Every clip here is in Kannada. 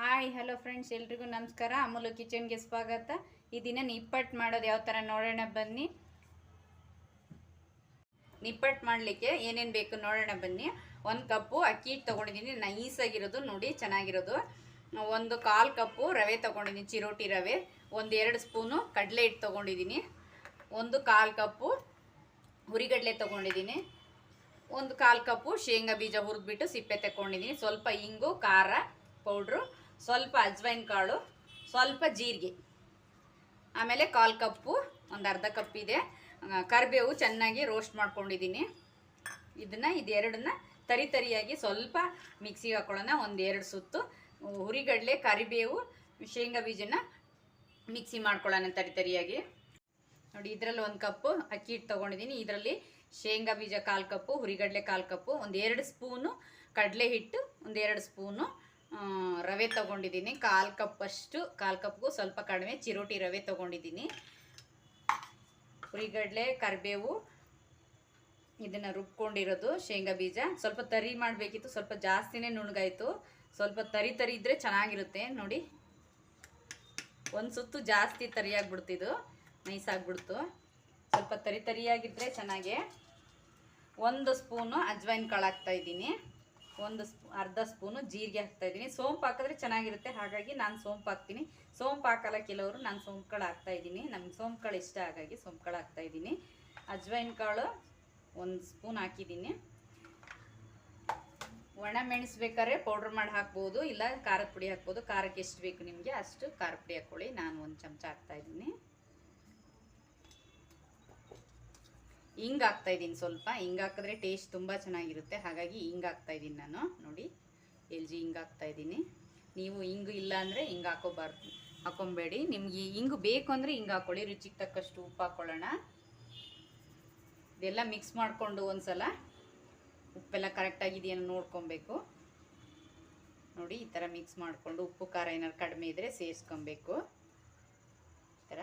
ಹಾಯ್, ಹಲೋ ಫ್ರೆಂಡ್ಸ್ ಎಲ್ರಿಗೂ ನಮಸ್ಕಾರ. ಅಮೂಲು ಕಿಚನ್ಗೆ ಸ್ವಾಗತ. ಈ ದಿನ ನಿಪ್ಪಟ್ಟು ಮಾಡೋದು ಯಾವ ಥರ ನೋಡೋಣ ಬನ್ನಿ. ನಿಪ್ಪಟ್ಟು ಮಾಡಲಿಕ್ಕೆ ಏನೇನು ಬೇಕು ನೋಡೋಣ ಬನ್ನಿ. ಒಂದು ಕಪ್ಪು ಅಕ್ಕಿ ಹಿಟ್ಟು ತೊಗೊಂಡಿದ್ದೀನಿ. ನೈಸಾಗಿರೋದು ನೋಡಿ, ಚೆನ್ನಾಗಿರೋದು. ಒಂದು ಕಾಲು ಕಪ್ಪು ರವೆ ತೊಗೊಂಡಿದ್ದೀನಿ, ಚಿರೋಟಿ ರವೆ. ಒಂದು ಎರಡು ಸ್ಪೂನು ಕಡಲೆ ಹಿಟ್ಟು ತೊಗೊಂಡಿದ್ದೀನಿ. ಒಂದು ಕಾಲು ಕಪ್ಪು ಹುರಿಗಡಲೆ ತೊಗೊಂಡಿದ್ದೀನಿ. ಒಂದು ಕಾಲು ಕಪ್ಪು ಶೇಂಗಾ ಬೀಜ ಹುರಿದ್ಬಿಟ್ಟು ಸಿಪ್ಪೆ ತಗೊಂಡಿದ್ದೀನಿ. ಸ್ವಲ್ಪ ಇಂಗು, ಖಾರ, ಪೌಡ್ರು. ಸ್ವಲ್ಪ ಅಜ್ವೈನ್ ಕಾಳು, ಸ್ವಲ್ಪ ಜೀರಿಗೆ, ಆಮೇಲೆ ಕಾಲು ಕಪ್ಪು, ಒಂದು ಅರ್ಧ ಕಪ್ ಇದೆ. ಕರಿಬೇವು ಚೆನ್ನಾಗಿ ರೋಸ್ಟ್ ಮಾಡ್ಕೊಂಡಿದ್ದೀನಿ. ಇದನ್ನು ಇದೆರಡನ್ನ ತರಿ ತರಿಯಾಗಿ ಸ್ವಲ್ಪ ಮಿಕ್ಸಿಗೆ ಹಾಕೊಳ್ಳೋಣ, ಒಂದು ಎರಡು ಸುತ್ತು. ಹುರಿಗಡಲೆ, ಕರಿಬೇವು, ಶೇಂಗಾ ಬೀಜನ ಮಿಕ್ಸಿ ಮಾಡ್ಕೊಳ್ಳೋಣ ತರಿ ತರಿಯಾಗಿ. ನೋಡಿ, ಇದರಲ್ಲಿ ಒಂದು ಕಪ್ಪು ಅಕ್ಕಿ ಹಿಟ್ಟು ತೊಗೊಂಡಿದ್ದೀನಿ. ಇದರಲ್ಲಿ ಶೇಂಗಾ ಬೀಜ ಕಾಲು ಕಪ್ಪು, ಹುರಿಗಡಲೆ ಕಾಲು ಕಪ್ಪು, ಒಂದು ಎರಡು ಸ್ಪೂನು ಕಡಲೆ ಹಿಟ್ಟು, ಒಂದು ಎರಡು ಸ್ಪೂನು ರವೆ ತೊಗೊಂಡಿದ್ದೀನಿ. ಕಾಲು ಕಪ್ಪಷ್ಟು ಕಾಲು ಕಪ್ಗೂ ಸ್ವಲ್ಪ ಕಡಿಮೆ ಚಿರೋಟಿ ರವೆ ತೊಗೊಂಡಿದ್ದೀನಿ. ಹುರಿಗಡಲೆ, ಕರಿಬೇವು, ಇದನ್ನು ರುಬ್ಕೊಂಡಿರೋದು ಶೇಂಗಾ ಬೀಜ. ಸ್ವಲ್ಪ ತರಿ ಮಾಡಬೇಕಿತ್ತು. ಸ್ವಲ್ಪ ಜಾಸ್ತಿನೇ ನುಣ್ಗಾಯಿತು. ಸ್ವಲ್ಪ ತರಿ ತರಿ ಇದ್ದರೆ ಚೆನ್ನಾಗಿರುತ್ತೆ. ನೋಡಿ, ಒಂದು ಸುತ್ತು ಜಾಸ್ತಿ ತರಿಯಾಗ್ಬಿಡ್ತಿದ್ದು ನೈಸ್ ಆಗ್ಬಿಡ್ತು. ಸ್ವಲ್ಪ ತರಿ ತರಿಯಾಗಿದ್ದರೆ ಚೆನ್ನಾಗೆ. ಒಂದು ಸ್ಪೂನು ಅಜ್ವೈನ್ ಕಾಳು ಹಾಕ್ತಾ ಇದ್ದೀನಿ. ಒಂದು ಸ್ಪೂ, ಅರ್ಧ ಸ್ಪೂನು ಜೀರಿಗೆ ಹಾಕ್ತಾ ಇದ್ದೀನಿ. ಸೋಂಪು ಹಾಕಿದ್ರೆ ಚೆನ್ನಾಗಿರುತ್ತೆ. ಹಾಗಾಗಿ ನಾನು ಸೋಂಪು ಹಾಕ್ತೀನಿ. ಸೋಂಪು ಹಾಕಲ್ಲ ಕೆಲವರು, ನಾನು ಸೋಂಪುಗಳು ಹಾಕ್ತಾ ಇದ್ದೀನಿ. ನಮ್ಗೆ ಸೋಂಪುಗಳು ಇಷ್ಟ ಹಾಗಾಗಿ ಸೋಂಪುಗಳು ಕಾಳು ಹಾಕ್ತಾ ಇದ್ದೀನಿ. ಅಜ್ವೈನ್ ಕಾಳು ಒಂದು ಸ್ಪೂನ್ ಹಾಕಿದ್ದೀನಿ. ಒಣ ಮೆಣಸು ಬೇಕಾದ್ರೆ ಪೌಡ್ರ್ ಮಾಡಿ ಹಾಕ್ಬೋದು, ಇಲ್ಲ ಖಾರದ ಪುಡಿ ಹಾಕ್ಬೋದು. ಖಾರಕ್ಕೆ ಎಷ್ಟು ಬೇಕು ನಿಮಗೆ ಅಷ್ಟು ಖಾರದ ಪುಡಿ ಹಾಕ್ಕೊಳ್ಳಿ. ನಾನು ಒಂದು ಚಮಚ ಹಾಕ್ತಾ ಇದ್ದೀನಿ ಹಿಂಗೆ ಹಾಕ್ತಾ ಇದ್ದೀನಿ ಸ್ವಲ್ಪ. ಹಿಂಗೆ ಹಾಕಿದ್ರೆ ಟೇಸ್ಟ್ ತುಂಬ ಚೆನ್ನಾಗಿರುತ್ತೆ. ಹಾಗಾಗಿ ಹಿಂಗೆ ಹಾಕ್ತಾ ಇದ್ದೀನಿ ನಾನು. ನೋಡಿ ಎಲ್ ಜಿ ಹಿಂಗೆ ಹಾಕ್ತಾ ಇದ್ದೀನಿ. ನೀವು ಹಿಂಗು ಇಲ್ಲ ಅಂದರೆ ಹಿಂಗೆ ಹಾಕೋಬಾರ್ದು. ಹಾಕೊಬೇಡಿ. ನಿಮ್ಗೆ ಹಿಂಗು ಬೇಕು ಅಂದರೆ ಹಿಂಗೆ ಹಾಕ್ಕೊಳ್ಳಿ ರುಚಿಗೆ ತಕ್ಕಷ್ಟು ಉಪ್ಪು ಹಾಕ್ಕೊಳ್ಳೋಣ ಇದೆಲ್ಲ ಮಿಕ್ಸ್ ಮಾಡಿಕೊಂಡು ಒಂದ್ಸಲ ಉಪ್ಪೆಲ್ಲ ಕರೆಕ್ಟಾಗಿದೆಯನ್ನು ನೋಡ್ಕೊಬೇಕು. ನೋಡಿ, ಈ ಥರ ಮಿಕ್ಸ್ ಮಾಡಿಕೊಂಡು ಉಪ್ಪು ಖಾರ ಏನಾದ್ರು ಕಡಿಮೆ ಇದ್ದರೆ ಸೇರಿಸ್ಕೊಬೇಕು. ಈ ಥರ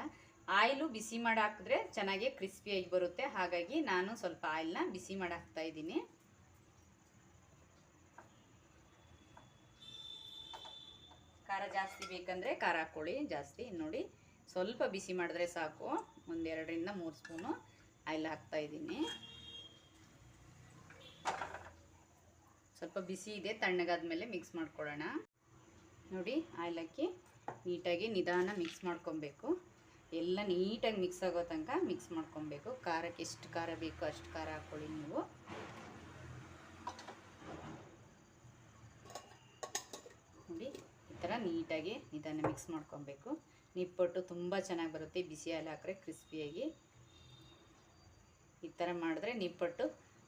ಆಯಿಲು ಬಿಸಿ ಮಾಡಿ ಹಾಕಿದ್ರೆ ಚೆನ್ನಾಗಿ ಕ್ರಿಸ್ಪಿಯಾಗಿ ಬರುತ್ತೆ. ಹಾಗಾಗಿ ನಾನು ಸ್ವಲ್ಪ ಆಯಿಲ್ನ ಬಿಸಿ ಮಾಡಿ ಹಾಕ್ತಾ ಇದ್ದೀನಿ. ಖಾರ ಜಾಸ್ತಿ ಬೇಕಂದರೆ ಖಾರ ಹಾಕ್ಕೊಳ್ಳಿ ಜಾಸ್ತಿ. ನೋಡಿ, ಸ್ವಲ್ಪ ಬಿಸಿ ಮಾಡಿದ್ರೆ ಸಾಕು. ಒಂದೆರಡರಿಂದ ಮೂರು ಸ್ಪೂನು ಆಯಿಲ್ ಹಾಕ್ತಾ ಇದ್ದೀನಿ. ಸ್ವಲ್ಪ ಬಿಸಿ ಇದೆ ತಣ್ಣಗಾದ ಮೇಲೆ ಮಿಕ್ಸ್ ಮಾಡ್ಕೊಳ್ಳೋಣ. ನೋಡಿ ಆಯಿಲ್ ಹಾಕಿ ನೀಟಾಗಿ ನಿಧಾನ ಮಿಕ್ಸ್ ಮಾಡ್ಕೊಬೇಕು. ಎಲ್ಲ ನೀಟಾಗಿ ಮಿಕ್ಸ್ ಆಗೋ ತನಕ ಮಿಕ್ಸ್ ಮಾಡ್ಕೊಬೇಕು. ಖಾರಕ್ಕೆ ಎಷ್ಟು ಖಾರ ಬೇಕೋ ಅಷ್ಟು ಖಾರ ಹಾಕ್ಕೊಳ್ಳಿ ನೀವು. ನೋಡಿ, ಈ ಥರ ನೀಟಾಗಿ ಇದನ್ನು ಮಿಕ್ಸ್ ಮಾಡ್ಕೊಬೇಕು. ನಿಪ್ಪಟ್ಟು ತುಂಬ ಚೆನ್ನಾಗಿ ಬರುತ್ತೆ. ಬಿಸಿ ಹಾಲು ಹಾಕ್ರೆ ಕ್ರಿಸ್ಪಿಯಾಗಿ ಈ ಥರ ಮಾಡಿದ್ರೆ ನಿಪ್ಪಟ್ಟು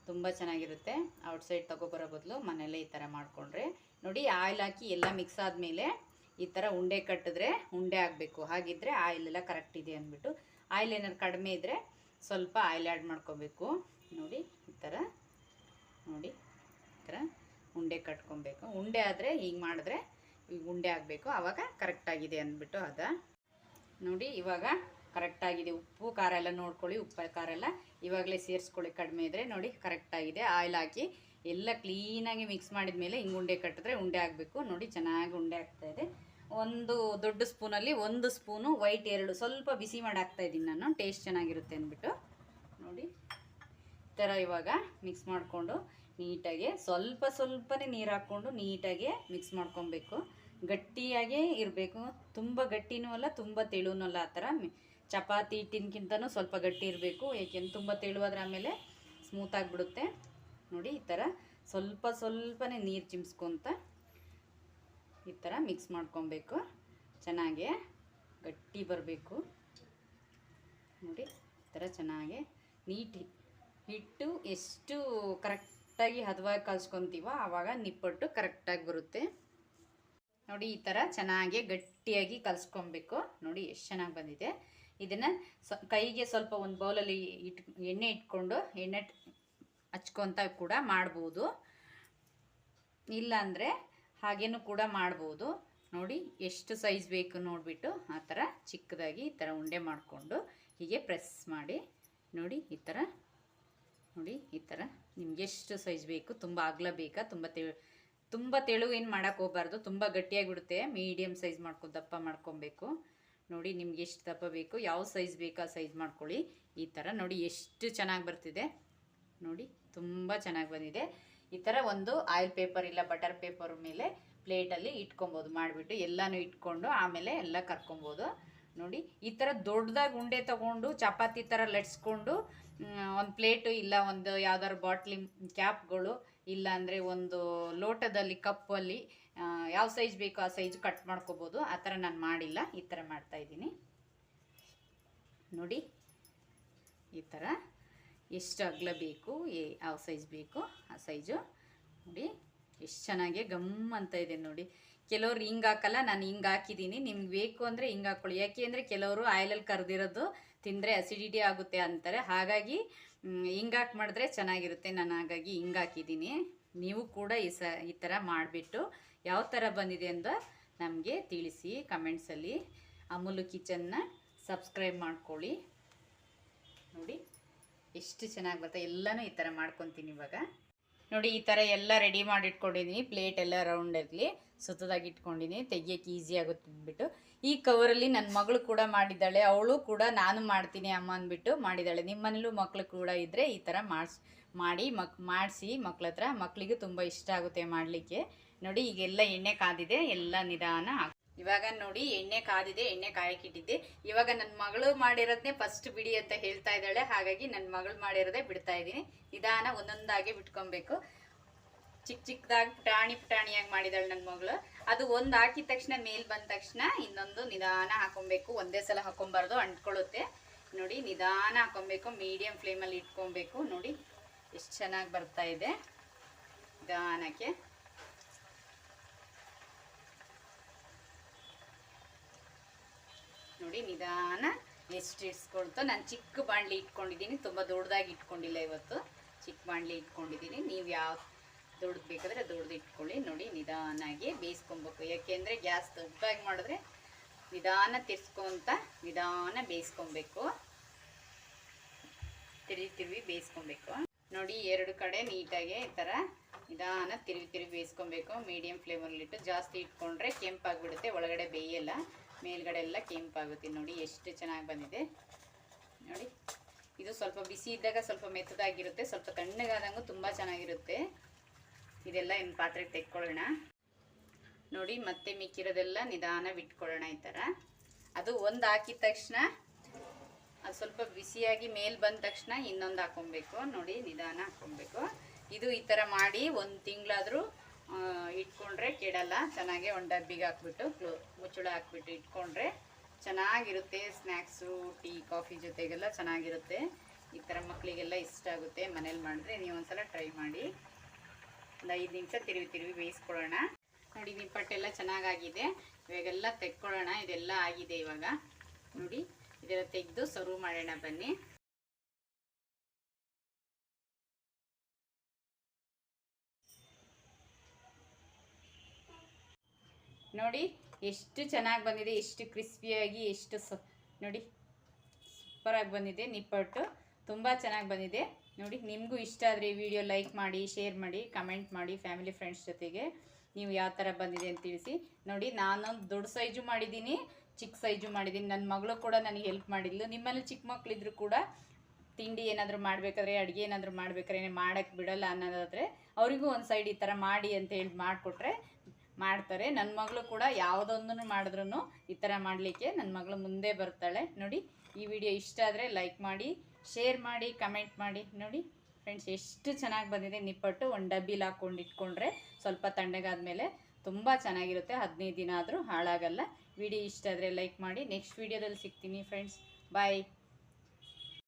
ತುಂಬ ಚೆನ್ನಾಗಿರುತ್ತೆ. ಔಟ್ಸೈಡ್ ತಗೊಬರೋ ಬದಲು ಮನೆಯಲ್ಲೇ ಈ ಥರ ಮಾಡಿಕೊಂಡ್ರೆ. ನೋಡಿ, ಆಯಿಲ್ ಹಾಕಿ ಎಲ್ಲ ಮಿಕ್ಸ್ ಆದಮೇಲೆ ಈ ಥರ ಉಂಡೆ ಕಟ್ಟಿದ್ರೆ ಉಂಡೆ ಆಗಬೇಕು. ಹಾಗಿದ್ರೆ ಆಯಿಲ್ ಎಲ್ಲ ಕರೆಕ್ಟ್ ಇದೆ ಅಂದ್ಬಿಟ್ಟು. ಆಯಿಲ್ ಏನಾದ್ರು ಕಡಿಮೆ ಇದ್ದರೆ ಸ್ವಲ್ಪ ಆಯಿಲ್ ಆ್ಯಡ್ ಮಾಡ್ಕೋಬೇಕು. ನೋಡಿ, ಈ ಥರ ನೋಡಿ, ಈ ಥರ ಉಂಡೆ ಕಟ್ಕೊಬೇಕು. ಉಂಡೆ ಆದರೆ ಹೀಗೆ ಮಾಡಿದ್ರೆ ಈಗ ಉಂಡೆ ಆಗಬೇಕು. ಆವಾಗ ಕರೆಕ್ಟಾಗಿದೆ ಅಂದ್ಬಿಟ್ಟು ಅದ. ನೋಡಿ, ಇವಾಗ ಕರೆಕ್ಟಾಗಿದೆ ಉಪ್ಪು, ಖಾರ ಎಲ್ಲ ನೋಡ್ಕೊಳ್ಳಿ. ಉಪ್ಪು, ಖಾರ ಎಲ್ಲ ಇವಾಗಲೇ ಸೇರಿಸ್ಕೊಳ್ಳಿ. ಕಡಿಮೆ ಇದ್ದರೆ ನೋಡಿ ಕರೆಕ್ಟಾಗಿದೆ ಆಯಿಲ್ ಹಾಕಿ ಎಲ್ಲ ಕ್ಲೀನಾಗಿ ಮಿಕ್ಸ್ ಮಾಡಿದ ಮೇಲೆ ಹಿಂಗೆ ಉಂಡೆ ಕಟ್ಟಿದ್ರೆ ಉಂಡೆ ಆಗಬೇಕು. ನೋಡಿ ಚೆನ್ನಾಗಿ ಉಂಡೆ ಆಗ್ತಾ ಇದೆ. ಒಂದು ದೊಡ್ಡ ಸ್ಪೂನಲ್ಲಿ ಒಂದು ಸ್ಪೂನು ವೈಟ್ ಎರಡು, ಸ್ವಲ್ಪ ಬಿಸಿ ಮಾಡಿ ಹಾಕ್ತಾ ಇದ್ದೀನಿ ನಾನು. ಟೇಸ್ಟ್ ಚೆನ್ನಾಗಿರುತ್ತೆ ಅಂದ್ಬಿಟ್ಟು. ನೋಡಿ, ಈ ಥರ ಇವಾಗ ಮಿಕ್ಸ್ ಮಾಡಿಕೊಂಡು ನೀಟಾಗಿ ಸ್ವಲ್ಪ ಸ್ವಲ್ಪನೇ ನೀರು ಹಾಕ್ಕೊಂಡು ನೀಟಾಗಿ ಮಿಕ್ಸ್ ಮಾಡ್ಕೊಬೇಕು. ಗಟ್ಟಿಯಾಗೇ ಇರಬೇಕು. ತುಂಬ ಗಟ್ಟಿನೂ ಅಲ್ಲ, ತುಂಬ ತೆಳುನೂ ಅಲ್ಲ ಆ ಥರ. ಚಪಾತಿ ಹಿಟ್ಟಿನಕ್ಕಿಂತನೂ ಸ್ವಲ್ಪ ಗಟ್ಟಿ ಇರಬೇಕು. ಏಕೆಂದ್ರೆ ತುಂಬ ತೆಳುವಾದ್ರೆ ಆಮೇಲೆ ಸ್ಮೂತ್ ಆಗಿಬಿಡುತ್ತೆ. ನೋಡಿ, ಈ ಥರ ಸ್ವಲ್ಪ ಸ್ವಲ್ಪನೇ ನೀರು ಚಿಮ್ಸ್ಕೊತ ಈ ಥರ ಮಿಕ್ಸ್ ಮಾಡ್ಕೊಬೇಕು. ಚೆನ್ನಾಗೆ ಗಟ್ಟಿ ಬರಬೇಕು. ನೋಡಿ, ಈ ಥರ ಚೆನ್ನಾಗೆ ನೀಟ್ ಹಿಟ್ಟು ಎಷ್ಟು ಕರೆಕ್ಟಾಗಿ ಹದವಾಗಿ ಕಲ್ಸ್ಕೊತೀವೋ ಆವಾಗ ನಿಪ್ಪಟ್ಟು ಕರೆಕ್ಟಾಗಿ ಬರುತ್ತೆ. ನೋಡಿ, ಈ ಥರ ಚೆನ್ನಾಗಿ ಗಟ್ಟಿಯಾಗಿ ಕಲಿಸ್ಕೊಬೇಕು. ನೋಡಿ, ಎಷ್ಟು ಚೆನ್ನಾಗಿ ಬಂದಿದೆ. ಇದನ್ನು ಸ, ಕೈಗೆ ಸ್ವಲ್ಪ ಒಂದು ಬೌಲಲ್ಲಿ ಇಟ್, ಎಣ್ಣೆ ಇಟ್ಕೊಂಡು, ಎಣ್ಣೆ ಹಚ್ಕೊತ ಕೂಡ ಮಾಡ್ಬೋದು. ಇಲ್ಲಾಂದರೆ ಹಾಗೇನೂ ಕೂಡ ಮಾಡ್ಬೋದು. ನೋಡಿ ಎಷ್ಟು ಸೈಜ್ ಬೇಕು ನೋಡಿಬಿಟ್ಟು ಆ ಥರ ಚಿಕ್ಕದಾಗಿ ಈ ಥರ ಉಂಡೆ ಮಾಡಿಕೊಂಡು ಹೀಗೆ ಪ್ರೆಸ್ ಮಾಡಿ ನೋಡಿ ಈ ಥರ. ನೋಡಿ ಈ ಥರ ನಿಮ್ಗೆ ಎಷ್ಟು ಸೈಜ್ ಬೇಕು, ತುಂಬ ಅಗಲ ಬೇಕಾ, ತುಂಬ ತೆ ತುಂಬ ತೆಳು ಏನು ಮಾಡೋಕ್ಕೆ ಹೋಗ್ಬಾರ್ದು, ತುಂಬ ಗಟ್ಟಿಯಾಗಿ ಬಿಡುತ್ತೆ ಮೀಡಿಯಮ್ ಸೈಜ್ ಮಾಡ್ಕೊ, ದಪ್ಪ ಮಾಡ್ಕೊಬೇಕು. ನೋಡಿ ನಿಮ್ಗೆ ಎಷ್ಟು ದಪ್ಪ ಬೇಕು, ಯಾವ ಸೈಜ್ ಬೇಕು ಸೈಜ್ ಮಾಡ್ಕೊಳ್ಳಿ. ಈ ಥರ ನೋಡಿ ಎಷ್ಟು ಚೆನ್ನಾಗಿ ಬರ್ತಿದೆ. ನೋಡಿ, ತುಂಬ ಚೆನ್ನಾಗಿ ಬಂದಿದೆ. ಈ ಥರ ಒಂದು ಆಯಿಲ್ ಪೇಪರ್ ಇಲ್ಲ ಬಟರ್ ಪೇಪರ್ ಮೇಲೆ ಪ್ಲೇಟಲ್ಲಿ ಇಟ್ಕೊಬೋದು. ಮಾಡಿಬಿಟ್ಟು ಎಲ್ಲನೂ ಇಟ್ಕೊಂಡು ಆಮೇಲೆ ಎಲ್ಲ ಕರ್ಕೊಬೋದು. ನೋಡಿ, ಈ ಥರ ದೊಡ್ಡದಾಗಿ ಉಂಡೆ ತೊಗೊಂಡು, ಚಪಾತಿ ಥರ ಲಟ್ಸ್ಕೊಂಡು ಒಂದು ಪ್ಲೇಟು ಇಲ್ಲ, ಒಂದು ಯಾವ್ದಾದ್ರು ಬಾಟ್ಲಿ ಕ್ಯಾಪ್ಗಳು ಇಲ್ಲ ಅಂದರೆ ಒಂದು ಲೋಟದಲ್ಲಿ, ಕಪ್ಪಲ್ಲಿ ಯಾವ ಸೈಜ್ ಬೇಕೋ ಆ ಸೈಜ್ ಕಟ್ ಮಾಡ್ಕೋಬೋದು. ಆ ಥರ ನಾನು ಮಾಡಿಲ್ಲ. ಈ ಥರ ಮಾಡ್ತಾಯಿದ್ದೀನಿ ನೋಡಿ, ಈ ಥರ ಎಷ್ಟು ಅಗಲ ಬೇಕು ಏ- ಯಾವ ಸೈಜ್ ಬೇಕು, ಆ ಸೈಜು ನೋಡಿ, ಎಷ್ಟು ಚೆನ್ನಾಗಿ ಗಮ್ ಅಂತ ಇದೆ ನೋಡಿ. ಕೆಲವ್ರು ಹಿಂಗೆ ಹಾಕಲ್ಲ, ನಾನು ಹಿಂಗೆ ಹಾಕಿದ್ದೀನಿ ನಿಮ್ಗೆ ಬೇಕು ಅಂದರೆ ಹಿಂಗೆ ಹಾಕ್ಕೊಳ್ಳಿ ಯಾಕೆ ಅಂದರೆ ಕೆಲವರು ಆಯಿಲಲ್ಲಿ ಕರೆದಿರೋದು ತಿಂದರೆ ಅಸಿಡಿಟಿ ಆಗುತ್ತೆ ಅಂತಾರೆ. ಹಾಗಾಗಿ ಹಿಂಗೆ ಹಾಕಿ ಮಾಡಿದ್ರೆ ಚೆನ್ನಾಗಿರುತ್ತೆ. ನಾನು ಹಾಗಾಗಿ ಹಿಂಗೆ ಹಾಕಿದ್ದೀನಿ ನೀವು ಕೂಡ ಈ ಸ, ಈ ಥರ ಮಾಡಿಬಿಟ್ಟು ಯಾವ ಥರ ಬಂದಿದೆ ಅಂತ ನಮಗೆ ತಿಳಿಸಿ ಕಮೆಂಟ್ಸಲ್ಲಿ. ಅಮೂಲು ಕಿಚನ್ನ ಸಬ್ಸ್ಕ್ರೈಬ್ ಮಾಡ್ಕೊಳ್ಳಿ. ನೋಡಿ. ಎಷ್ಟು ಚೆನ್ನಾಗಿ ಬರುತ್ತೆ, ಎಲ್ಲನೂ ಈ ಥರ ಮಾಡ್ಕೊತೀನಿ ಇವಾಗ. ನೋಡಿ, ಈ ಥರ ಎಲ್ಲ ರೆಡಿ ಮಾಡಿ ಇಟ್ಕೊಂಡಿದ್ದೀನಿ ಪ್ಲೇಟ್ ಎಲ್ಲ ರೌಂಡ್ ಇರಲಿ ಸುತ್ತದಾಗಿ ಇಟ್ಕೊಂಡಿದ್ದೀನಿ ತೆಗಿಯೋಕ್ಕೆ ಈಸಿ ಆಗುತ್ತೆ ಅಂದ್ಬಿಟ್ಟು. ಈ ಕವರಲ್ಲಿ ನನ್ನ ಮಗಳು ಕೂಡ ಮಾಡಿದ್ದಾಳೆ, ಅವಳು ಕೂಡ ನಾನು ಮಾಡ್ತೀನಿ ಅಮ್ಮ ಅಂದ್ಬಿಟ್ಟು ಮಾಡಿದ್ದಾಳೆ. ನಿಮ್ಮ ಮನೇಲೂ ಮಕ್ಕಳು ಕೂಡ ಇದ್ದರೆ ಈ ಥರ ಮಾಡಿಸ್, ಮಾಡಿ, ಮಕ್, ಮಾಡಿಸಿ ಮಕ್ಳ ಹತ್ರ ಮಕ್ಕಳಿಗೂ ತುಂಬ ಇಷ್ಟ ಆಗುತ್ತೆ ಮಾಡಲಿಕ್ಕೆ. ನೋಡಿ, ಈಗೆಲ್ಲ ಎಣ್ಣೆ ಕಾದಿದೆ, ಎಲ್ಲ ನಿಧಾನ ಇವಾಗ ನೋಡಿ, ಎಣ್ಣೆ ಕಾದಿದೆ, ಎಣ್ಣೆ ಕಾಯಕ್ಕಿಟ್ಟಿದ್ದೆ ಇವಾಗ ನನ್ನ ಮಗಳು ಮಾಡಿರೋದನ್ನೇ ಫಸ್ಟ್ ಬಿಡಿ ಅಂತ ಹೇಳ್ತಾ ಇದ್ದಾಳೆ. ಹಾಗಾಗಿ ನನ್ನ ಮಗಳು ಮಾಡಿರೋದೇ ಬಿಡ್ತಾ ಇದ್ದೀನಿ. ನಿಧಾನ ಒಂದೊಂದಾಗೆ ಬಿಟ್ಕೊಬೇಕು. ಚಿಕ್ಕ ಚಿಕ್ಕದಾಗಿ ಪುಟಾಣಿ ಪುಟಾಣಿಯಾಗಿ ಮಾಡಿದಾಳೆ ನನ್ನ ಮಗಳು. ಅದು ಒಂದು ಹಾಕಿದ ತಕ್ಷಣ, ಮೇಲ್ ಬಂದ ತಕ್ಷಣ ಇನ್ನೊಂದು ನಿಧಾನ ಹಾಕೊಬೇಕು. ಒಂದೇ ಸಲ ಹಾಕೊಂಬಾರ್ದು, ಅಂಟ್ಕೊಳ್ಳುತ್ತೆ. ನೋಡಿ, ನಿಧಾನ ಹಾಕೊಬೇಕು. ಮೀಡಿಯಂ ಫ್ಲೇಮಲ್ಲಿ ಇಟ್ಕೊಬೇಕು. ನೋಡಿ, ಎಷ್ಟು ಚೆನ್ನಾಗಿ ಬರ್ತಾ ಇದೆ. ನಿಧಾನಕ್ಕೆ. ನಿಧಾನ ಎಷ್ಟು ಇಡ್ಸ್ಕೊಳ್ತು ನಾನು ಚಿಕ್ಕ ಬಾಣಲಿ ಇಟ್ಕೊಂಡಿದ್ದೀನಿ, ತುಂಬ ದೊಡ್ಡದಾಗಿ ಇಟ್ಕೊಂಡಿಲ್ಲ ಇವತ್ತು. ಚಿಕ್ಕ ಬಾಣಲಿ ಇಟ್ಕೊಂಡಿದ್ದೀನಿ. ನೀವು ಯಾವ ದೊಡ್ಡದು ಬೇಕಾದರೆ ದೊಡ್ಡದು ಇಟ್ಕೊಳ್ಳಿ. ನೋಡಿ ನಿಧಾನಾಗಿ ಬೇಯಿಸ್ಕೊಬೇಕು. ಯಾಕೆಂದರೆ ಗ್ಯಾಸ್ ದೊಡ್ಡದಾಗಿ ಮಾಡಿದ್ರೆ ನಿಧಾನ ತಿರ್ಸ್ಕೊಂತ ನಿಧಾನ ಬೇಯಿಸ್ಕೊಬೇಕು. ತಿರುವಿ ತಿರುವಿ ಬೇಯಿಸ್ಕೊಬೇಕು. ನೋಡಿ ಎರಡು ಕಡೆ ನೀಟಾಗಿ ಈ ಥರ ನಿಧಾನ ತಿರುವಿ ತಿರುವಿ ಬೇಯಿಸ್ಕೊಬೇಕು. ಮೀಡಿಯಂ ಫ್ಲೇಮಲ್ಲಿಟ್ಟು ಜಾಸ್ತಿ ಇಟ್ಕೊಂಡ್ರೆ ಕೆಂಪಾಗಿಬಿಡುತ್ತೆ. ಒಳಗಡೆ ಬೇಯಲ್ಲ. ಮೇಲ್ಗಡೆ ಎಲ್ಲ ಕೆಂಪಾಗುತ್ತೆ. ನೋಡಿ, ಎಷ್ಟು ಚೆನ್ನಾಗಿ ಬಂದಿದೆ. ನೋಡಿ, ಇದು ಸ್ವಲ್ಪ ಬಿಸಿ ಇದ್ದಾಗ ಸ್ವಲ್ಪ ಮೆತ್ತದಾಗಿರುತ್ತೆ, ಸ್ವಲ್ಪ ತಣ್ಣಗಾದಂಗೂ ತುಂಬ ಚೆನ್ನಾಗಿರುತ್ತೆ. ಇದೆಲ್ಲ ಇನ್ನು ಪಾತ್ರೆಗೆ ತೆಕ್ಕೊಳ್ಳೋಣ. ನೋಡಿ, ಮತ್ತೆ ಮಿಕ್ಕಿರೋದೆಲ್ಲ ನಿಧಾನ ಬಿಟ್ಕೊಳ್ಳೋಣ ಈ ಥರ. ಅದು ಒಂದು ಹಾಕಿದ ತಕ್ಷಣ, ಅದು ಸ್ವಲ್ಪ ಬಿಸಿಯಾಗಿ ಮೇಲ್ ಬಂದ ತಕ್ಷಣ ಇನ್ನೊಂದು ಹಾಕೊಬೇಕು ನೋಡಿ, ನಿಧಾನ ಹಾಕೊಬೇಕು ಇದು ಈ ಥರ ಮಾಡಿ ಒಂದು ತಿಂಗಳಾದರೂ ಇಟ್ಕೊಂಡ್ರೆ ಕೆಡಲ್ಲ, ಚೆನ್ನಾಗೆ ಒಂದು ಡಬ್ಬಿಗೆ ಹಾಕ್ಬಿಟ್ಟು ಕ್ಲೋ, ಮುಚ್ಚಳ ಹಾಕ್ಬಿಟ್ಟು ಇಟ್ಕೊಂಡ್ರೆ ಚೆನ್ನಾಗಿರುತ್ತೆ ಸ್ನ್ಯಾಕ್ಸು ಟೀ, ಕಾಫಿ ಜೊತೆಗೆಲ್ಲ ಚೆನ್ನಾಗಿರುತ್ತೆ. ಈ ಥರ ಮಕ್ಕಳಿಗೆಲ್ಲ ಇಷ್ಟ ಆಗುತ್ತೆ ಮನೇಲಿ ಮಾಡಿದ್ರೆ, ನೀವು ಒಂದ್ಸಲ ಟ್ರೈ ಮಾಡಿ. ಒಂದು ಐದು ನಿಮಿಷ ತಿರುವಿ ತಿರುವಿ ಬೇಯಿಸ್ಕೊಳ್ಳೋಣ. ನೋಡಿ, ನಿಪ್ಪಟ್ಟೆಲ್ಲ ಚೆನ್ನಾಗಾಗಿದೆ. ಇವಾಗೆಲ್ಲ ತೆಕ್ಕೊಳ್ಳೋಣ, ಇದೆಲ್ಲ ಆಗಿದೆ ಇವಾಗ. ನೋಡಿ, ಇದೆಲ್ಲ ತೆಗೆದು ಸರ್ವ್ ಮಾಡೋಣ ಬನ್ನಿ. ನೋಡಿ, ಎಷ್ಟು ಚೆನ್ನಾಗಿ ಬಂದಿದೆ, ಎಷ್ಟು ಕ್ರಿಸ್ಪಿಯಾಗಿ, ಎಷ್ಟು ಸ, ನೋಡಿ, ಸೂಪರಾಗಿ ಬಂದಿದೆ, ನಿಪ್ಪಟ್ಟು. ತುಂಬ ಚೆನ್ನಾಗಿ ಬಂದಿದೆ. ನೋಡಿ, ನಿಮಗೂ ಇಷ್ಟ ಆದರೆ ವಿಡಿಯೋ ಲೈಕ್ ಮಾಡಿ, ಶೇರ್ ಮಾಡಿ, ಕಮೆಂಟ್ ಮಾಡಿ, ಫ್ಯಾಮಿಲಿ ಫ್ರೆಂಡ್ಸ್ ಜೊತೆಗೆ. ನೀವು ಯಾವ ಥರ ಬಂದಿದೆ ಅಂತ ತಿಳಿಸಿ. ನೋಡಿ, ನಾನೊಂದು ದೊಡ್ಡ ಸೈಜು ಮಾಡಿದ್ದೀನಿ ಚಿಕ್ಕ ಸೈಜು ಮಾಡಿದ್ದೀನಿ. ನನ್ನ ಮಗಳು ಕೂಡ ನನಗೆ ಹೆಲ್ಪ್ ಮಾಡಿದ್ಲು. ನಿಮ್ಮಲ್ಲಿ ಚಿಕ್ಕ ಮಕ್ಕಳಿದ್ರು ಕೂಡ ತಿಂಡಿ ಏನಾದರೂ ಮಾಡಬೇಕಾದ್ರೆ, ಅಡುಗೆ ಏನಾದರೂ ಮಾಡಬೇಕಾದ್ರೆ ಮಾಡೋಕ್ಕೆ ಬಿಡಲ್ಲ ಅನ್ನೋದಾದರೆ, ಅವರಿಗೂ ಒಂದು ಸೈಡ್ ಈ ಥರ ಮಾಡಿ ಅಂತ ಹೇಳಿ ಮಾಡಿಕೊಟ್ರೆ ಮಾಡ್ತಾರೆ. ನನ್ನ ಮಗಳು ಕೂಡ ಯಾವುದೊಂದನ್ನು ಮಾಡಿದ್ರು ಈ ಥರ ಮಾಡಲಿಕ್ಕೆ ನನ್ನ ಮಗಳು ಮುಂದೆ ಬರ್ತಾಳೆ. ನೋಡಿ, ಈ ವಿಡಿಯೋ ಇಷ್ಟ ಆದರೆ ಲೈಕ್ ಮಾಡಿ, ಶೇರ್ ಮಾಡಿ, ಕಮೆಂಟ್ ಮಾಡಿ. ನೋಡಿ, ಫ್ರೆಂಡ್ಸ್, ಎಷ್ಟು ಚೆನ್ನಾಗಿ ಬಂದಿದೆ. ನಿಪ್ಪಟ್ಟು ಒಂದು ಡಬ್ಬಿಲಿ ಹಾಕ್ಕೊಂಡು ಇಟ್ಕೊಂಡ್ರೆ ಸ್ವಲ್ಪ ತಣ್ಣಗಾದ್ಮೇಲೆ ತುಂಬ ಚೆನ್ನಾಗಿರುತ್ತೆ. ಹದಿನೈದು ದಿನ ಆದರೂ ಹಾಳಾಗಲ್ಲ. ವಿಡಿಯೋ ಇಷ್ಟ ಆದರೆ ಲೈಕ್ ಮಾಡಿ. ನೆಕ್ಸ್ಟ್ ವಿಡಿಯೋದಲ್ಲಿ ಸಿಗ್ತೀನಿ, ಫ್ರೆಂಡ್ಸ್. ಬಾಯ್.